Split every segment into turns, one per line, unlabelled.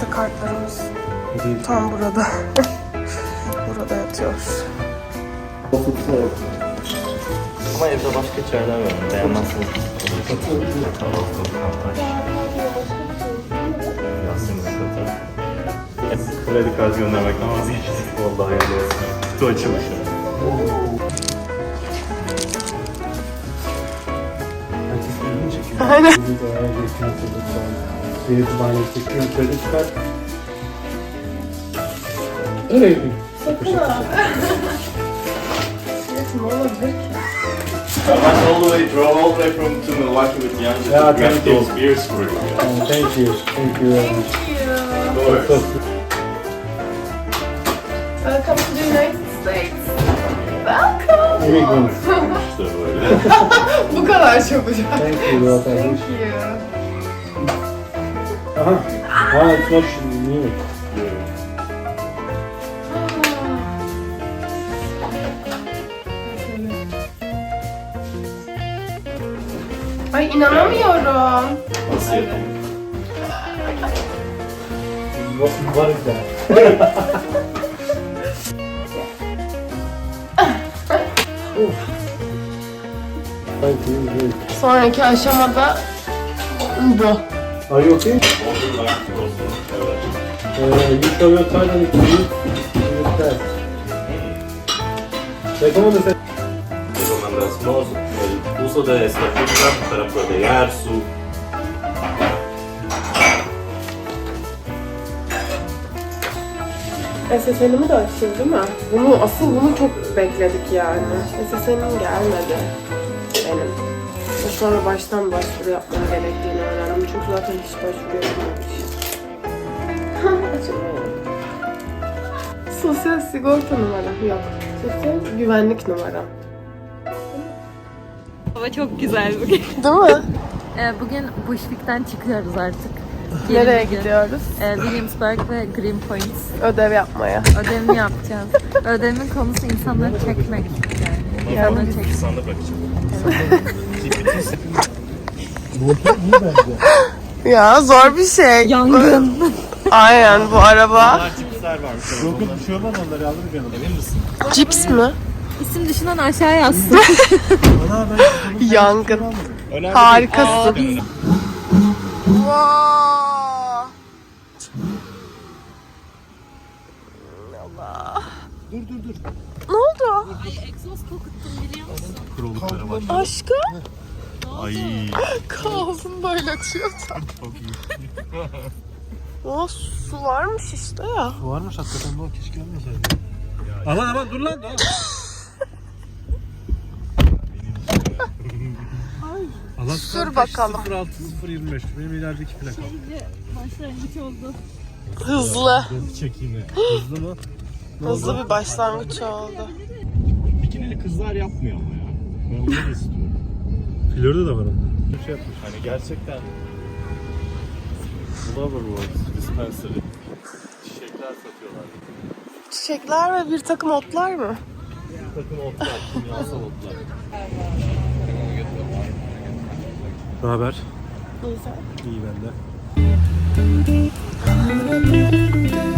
işte kartlarımız. Tam burada. burada yatıyor.
Ama evde başka çaylar var. Satır. Kredi kartı göndermekten vazgeçtik. Vallahi hayırlı olsun. Kutu açılışı.
Aynen.
Seyir bahanesi kültürü çıkar. Nereye gidiyorsun?
Ne olabilir ki?
I the way, drove all the way from to Milwaukee with Jan just
Yeah,
to
thank you.
those beers for you.
Oh, thank you. Thank you very much.
Of course.
Welcome to the United States. Welcome.
Immigrants.
İşte böyle.
Bu kadar çabucak.
Thank you. Thank
Thank
you. Aha. Ah, it's not new.
Ay inanamıyorum.
Nasıl yapayım?
Thank you. Great.
Sonraki aşamada bu.
Are you okay? You show your card and you your test. Recommendación.
Recomendación. El uso de fruta para proteger su
SSN'imi de açayım değil mi? Bunu, asıl bunu çok bekledik yani. SSN'im gelmedi benim. Sonra baştan başvuru yapmam gerektiğini öğrendim. Çünkü zaten hiç başvuru yapmamış. Sosyal sigorta numara yok. Sosyal güvenlik numara.
Hava çok güzel bugün.
Değil mi?
Ee, bugün Bushwick'ten çıkıyoruz artık.
Nereye
Yeni bir gün.
gidiyoruz?
Ee, Williamsburg ve Greenpoint.
Ödev yapmaya.
Ödevimi yapacağız. Ödevimin konusu insanları çekmek. Yani. İnsanları çekmek.
bence.
Ya zor bir şey.
Yangın.
Aynen bu araba.
Cipsler varmış.
Yok yok bir şey olmaz onları alırım yanıma.
Emin misin?
Cips mi?
İsim dışından aşağı yazsın.
Ana ben
Yangın.
Önemli
Harikasın.
değil.
Vaa!
Dur dur dur.
Ne oldu?
Egzoz kokuttum biliyor musun?
Kuruluklara bak.
Aşkım
Ay.
kalsın böyle atıyordu. O su varmış işte ya.
Su varmış hakikaten bu keşke olmasaydı. Aman aman dur lan. dur. Allah
Sür bakalım.
06 benim ilerideki plaka.
Başlangıç oldu.
Hızlı.
Ya. Hızlı mı?
Hızlı bir başlangıç oldu.
Bikinili kızlar yapmıyor ama ya. Ben onları istiyorum.
Florida da var onda. Bir şey yapmış.
Hani gerçekten Flowerworks dispensary çiçekler satıyorlar.
Çiçekler ve bir takım otlar mı?
Bir takım otlar, kimyasal otlar.
Ne haber?
Güzel.
İyi bende. Ne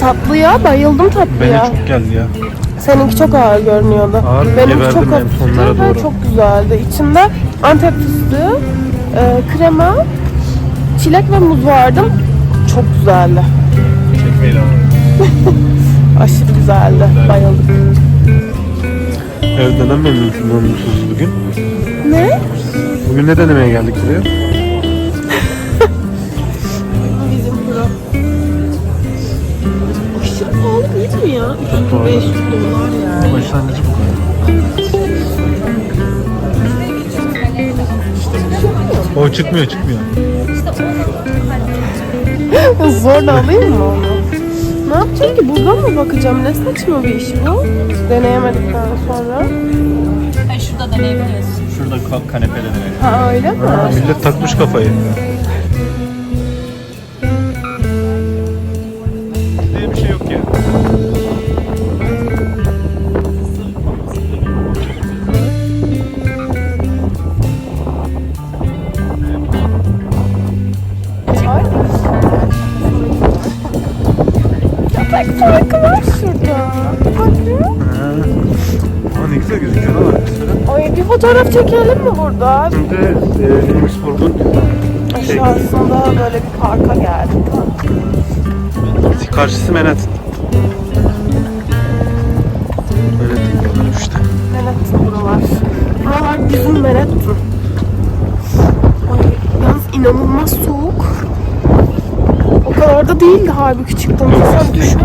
tatlıya bayıldım tatlıya.
Bana çok geldi ya.
Seninki çok ağır görünüyordu.
Ağır,
Benimki çok hafifti ve
doğru.
çok güzeldi. İçinde antep fıstığı, e, krema, çilek ve muz vardı. Çok güzeldi.
Çekmeyin ama.
Aşırı güzeldi. Bayıldık.
Evet neden memnunsun memnunsuz bugün?
Ne?
Bugün ne denemeye geldik buraya? Çıkmıyor çıkmıyor.
Zorla alayım mı onu? Ne yapacağım ki? Buradan mı bakacağım? Ne saçma bir iş bu? Deneyemedikten sonra.
Hayır şurada deneyebiliyorsun.
Şurada ka- kanepede denedim.
Ha öyle mi?
Ha, millet takmış kafayı.
Burada?
Şimdi e, Williamsburg'un
Aşağısında böyle bir parka geldik.
karşısı Manhattan. Manhattan diyorlar işte.
Manhattan buralar. Buralar bizim Manhattan. Ay yalnız inanılmaz soğuk. O kadar da değildi halbuki çıktığımızda sen düşme.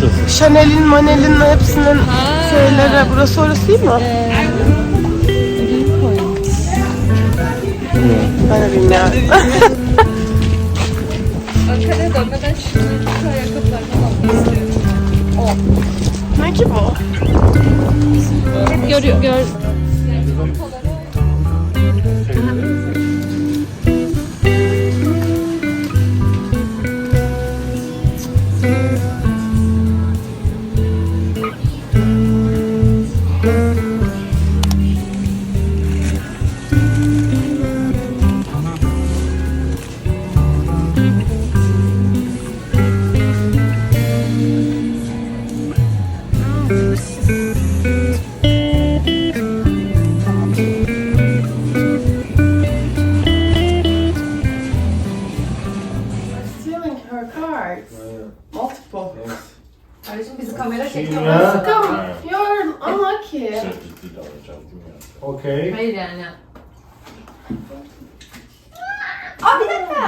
Şurası?
Chanel'in, Manel'in hepsinin şeyleri. Burası orası değil mi? Ben de bilmiyorum.
Ankara'ya dönmeden şu şu ayakkabılardan almak istiyorum.
ne ki bu?
Hep görüyor, gör.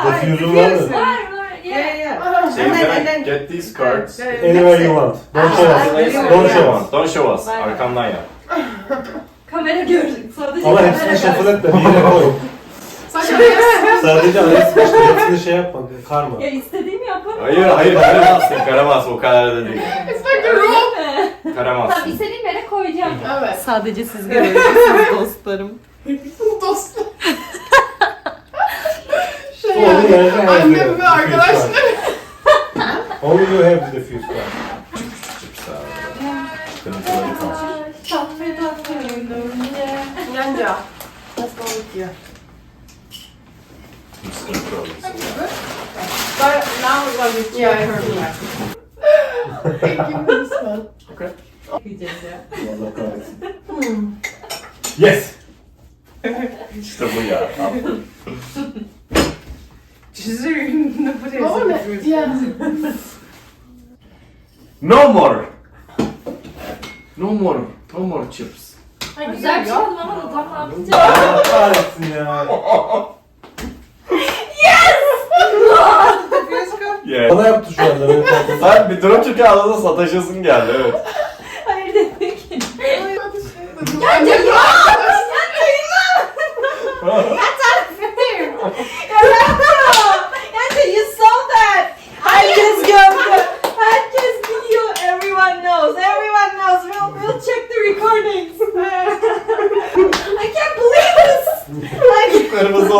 Defuse'un var mı?
Var var. Yeah.
Şey, can I get these cards?
Anywhere you want. Don't show us. Don't show us.
Don't show us. Arkamdan yap.
Kamera gördük. Sadece
Ama hepsini şafıl et de bir yere koy. Sadece araya sıkıştır. Hepsini şey yapma. Karma.
Ya istediğimi yaparım.
Hayır hayır karamazsın karamaz o kadar da değil.
It's like a rule.
Tamam
Karamazsın.
istediğim yere koyacağım.
Evet.
Sadece siz görüyorsunuz dostlarım.
Dostum.
Only
yani,
you have
annem
the
ve
diffuse
arkadaşlar.
card. Only you have the diffuse card.
Kalsın.
Tatlı
Yanca. Let's go with you.
Mr. Crowley.
But now we're going with yeah, Thank you this one.
Allah kahretsin. Yes.
İşte bu ya. Al.
Oh, ne? Yeah.
No more. No more. No more chips.
Güzel bir şey aldım ama tam ne yapacağım?
Kahretsin ya. Yes!
Bana yaptı şu anda. benim tatlım.
Sen bir durum çünkü ağzına sataşasın geldi evet.
Hayır demek ki.
you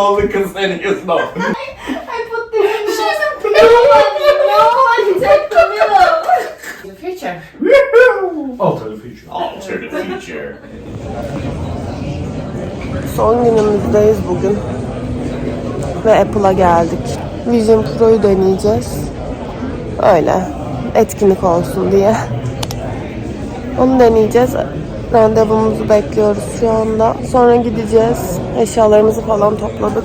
oldu kız senin gözüne bak.
I put this in a pillow. No one took the pillow.
The future.
Alternative future.
Alter the future.
Son günümüzdeyiz bugün. Ve Apple'a geldik. Vision Pro'yu deneyeceğiz. Öyle. Etkinlik olsun diye. Onu deneyeceğiz. Randevumuzu bekliyoruz şu anda. Sonra gideceğiz. Eşyalarımızı falan topladık.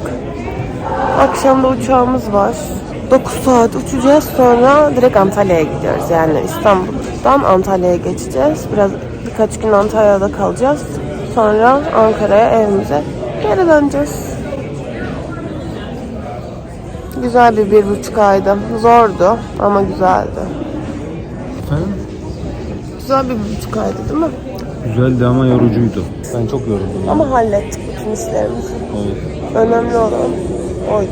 Akşam da uçağımız var. 9 saat uçacağız. Sonra direkt Antalya'ya gidiyoruz. Yani İstanbul'dan Antalya'ya geçeceğiz. Biraz birkaç gün Antalya'da kalacağız. Sonra Ankara'ya evimize geri döneceğiz. Güzel bir bir buçuk aydı. Zordu ama güzeldi.
Efendim?
Güzel bir buçuk aydı değil mi?
Güzeldi ama yorucuydu. Ben çok yoruldum.
Ama hallettik bütün işlerimizi.
Evet.
Önemli olan oydu.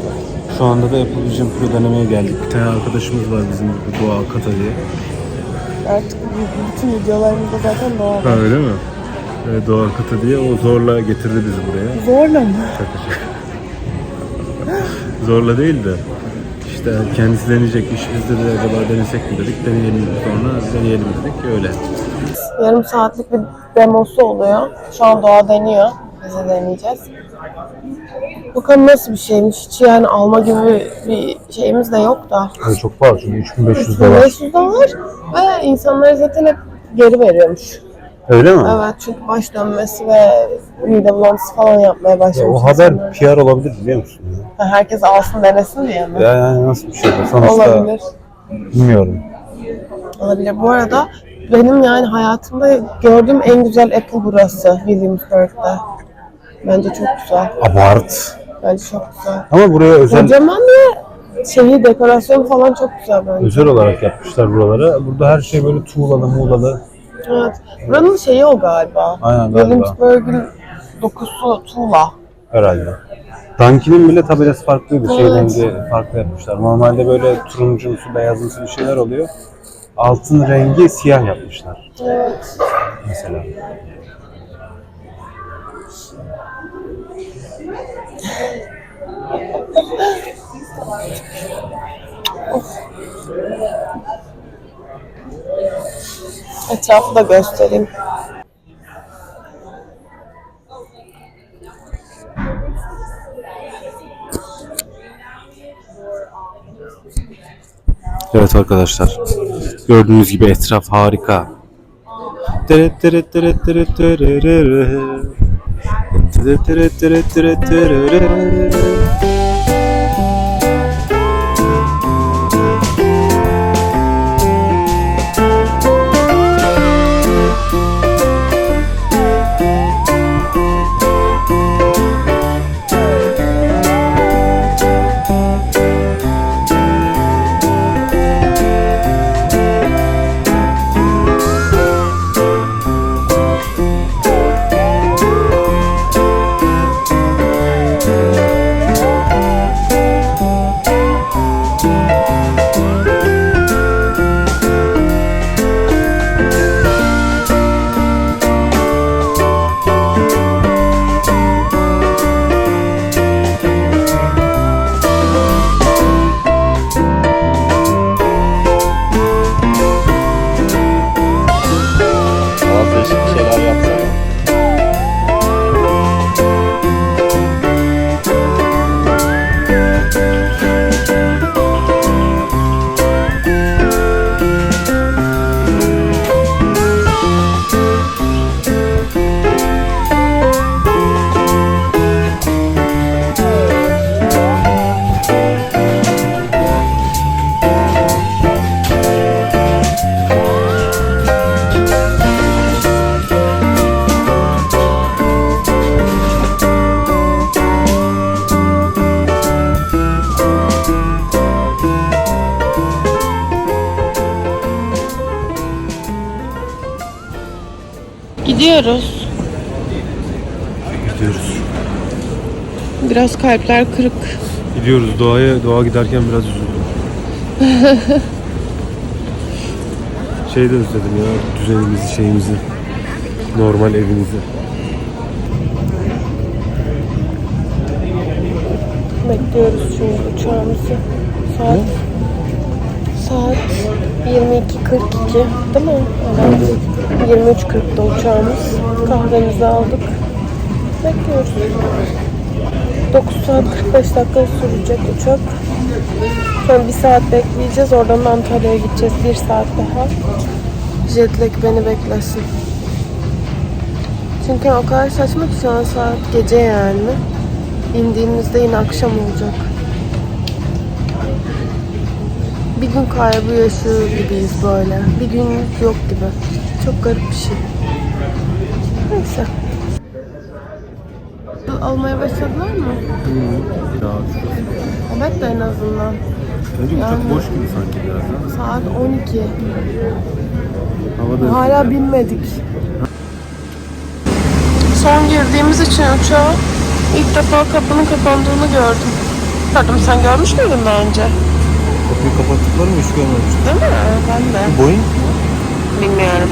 Şu anda da Apple Vision Pro denemeye geldik. Bir tane arkadaşımız var bizim bu Doğa Kata diye.
Artık bütün videolarımızda zaten doğal.
Ha öyle mi? Ee, Doğa Kata diye o zorla getirdi bizi buraya.
Zorla mı?
Şaka şaka. zorla değil de işte kendisi deneyecek iş biz de acaba denesek mi dedik deneyelim sonra deneyelim dedik öyle.
Yarım saatlik bir demosu oluyor. Şu an Doğa deniyor. Biz de deneyeceğiz. Bakalım nasıl bir şeymiş. Hiç yani alma gibi bir şeyimiz de yok da.
Yani çok pahalı çünkü 3500
500 dolar ve insanlar zaten hep geri veriyormuş.
Öyle mi?
Evet çünkü baş dönmesi ve mide bulantısı falan yapmaya
Ya
başlamış.
o haber
insanlar.
PR olabilir biliyor musun?
Ha, Herkes alsın denesin diye mi?
Ya yani nasıl bir şey bu? Sonuçta
Olabilir.
bilmiyorum.
Olabilir. Bu arada benim yani hayatımda gördüğüm en güzel Apple burası Williamsburg'da. Bence çok güzel.
Abart.
Bence çok güzel.
Ama buraya özel
Kocaman ve şeyi dekorasyon falan çok güzel bence.
özel olarak yapmışlar buraları. Burada her şey böyle tuğlalı muğlalı.
Evet. Buranın şeyi o galiba.
Aynen galiba.
Williamsburg'un dokusu tuğla.
Herhalde. Dunkin'in bile tabelası farklıydı.
Evet.
rengi farklı yapmışlar. Normalde böyle turuncumsu, beyazımsı bir şeyler oluyor. Altın rengi siyah yapmışlar
Evet.
mesela.
Etrafı da göstereyim.
Evet arkadaşlar. Gördüğünüz gibi etraf harika.
Gidiyoruz.
Gidiyoruz.
Biraz kalpler kırık.
Gidiyoruz. Doğaya, doğa giderken biraz üzüldüm. şey de özledim ya. Düzenimizi, şeyimizi. Normal evimizi.
Bekliyoruz şimdi uçağımızı. Saat saat 22.42 değil mi? Evet. 23.40'da uçağımız. Kahvemizi aldık. Bekliyoruz. 9 saat 45 dakika sürecek uçak. Sonra bir saat bekleyeceğiz. Oradan da Antalya'ya gideceğiz. Bir saat daha. Jetlag beni beklesin. Çünkü o kadar saçma ki şu an saat gece yani. İndiğimizde yine akşam olacak. Bir gün kaybı yaşıyor gibiyiz böyle. Bir günümüz yok gibi. Çok garip bir şey. Neyse. Almaya başladılar mı?
Ya,
Evet de en azından.
uçak
Yani-
boş gibi sanki biraz ha.
Saat 12.
Havada
Hala binmedik. Son girdiğimiz için uçağa ilk defa kapının kapandığını gördüm. Gördüm sen görmüş müydün daha önce?
Kapattıkları mı hiç görmemiştim.
Değil mi? Ben de.
Boeing
Bilmiyorum.